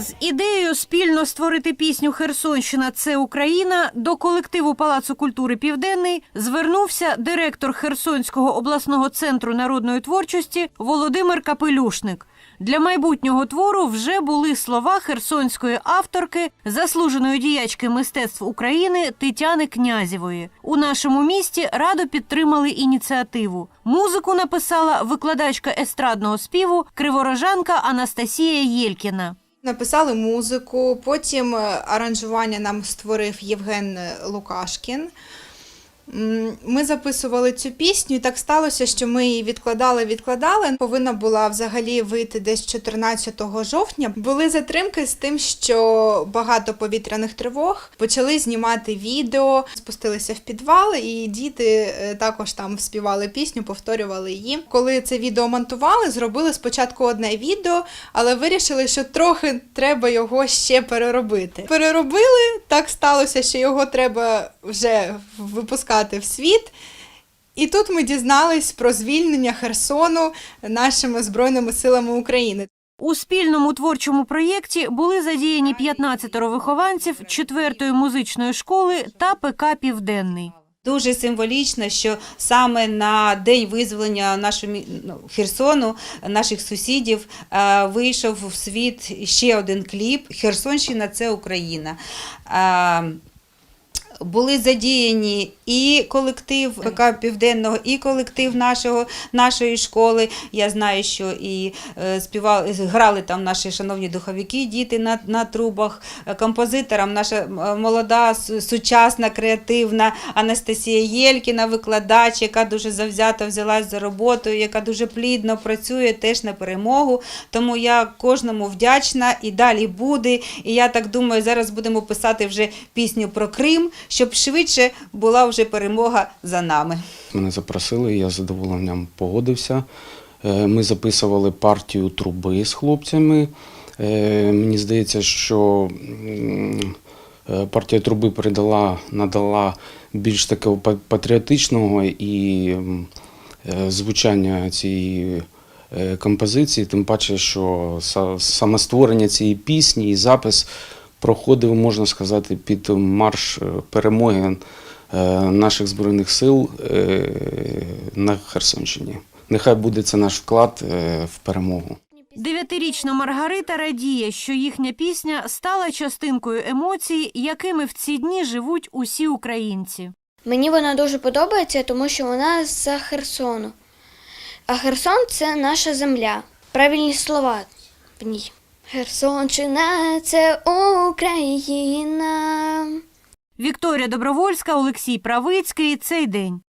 З ідеєю спільно створити пісню Херсонщина це Україна до колективу Палацу культури Південний звернувся директор Херсонського обласного центру народної творчості Володимир Капелюшник. Для майбутнього твору вже були слова херсонської авторки, заслуженої діячки мистецтв України Тетяни Князєвої. У нашому місті радо підтримали ініціативу. Музику написала викладачка естрадного співу криворожанка Анастасія Єлькіна. Написали музику, потім е, аранжування нам створив Євген Лукашкін. Ми записували цю пісню, і так сталося, що ми її відкладали, відкладали. Повинна була взагалі вийти десь 14 жовтня. Були затримки з тим, що багато повітряних тривог почали знімати відео, спустилися в підвал, і діти е, також там співали пісню, повторювали її. Коли це відео монтували, зробили спочатку одне відео, але вирішили, що трохи треба його ще переробити. Переробили, так сталося, що його треба вже випускати в світ. І тут ми дізнались про звільнення Херсону нашими збройними силами України. У спільному творчому проєкті були задіяні 15 вихованців 4-ї музичної школи та ПК Південний. Дуже символічно, що саме на день визволення нашого ну, Херсону, наших сусідів, е, вийшов в світ ще один кліп Херсонщина це Україна. Були задіяні і колектив ПК Південного, і колектив нашого, нашої школи. Я знаю, що і е, співали, грали там наші шановні духовики, діти на, на трубах. Е, Композитором наша е, молода, сучасна, креативна Анастасія Єлькіна, викладач, яка дуже завзято взялась за роботу, яка дуже плідно працює теж на перемогу. Тому я кожному вдячна і далі буде. І я так думаю, зараз будемо писати вже пісню про Крим, щоб швидше була вже перемога за нами. Мене запросили, я з задоволенням погодився. Е, Ми записували партію труби з хлопцями. Е, Мені здається, що е, партія труби передала, надала більш такого патріотичного і звучання цієї композиції, тим паче, що саме створення цієї пісні і запис проходив, можна сказати, під марш е, перемоги е, наших збройних сил е, на Херсонщині. Нехай буде це наш вклад в перемогу. Дев'ятирічна Маргарита радіє, що їхня пісня стала частинкою емоцій, якими в ці дні живуть усі українці. Мені вона дуже подобається, тому що вона з Херсону. А Херсон це наша земля. Правильні слова в ній. Херсонщина це Україна. Вікторія Добровольська, Олексій Правицький. Цей день.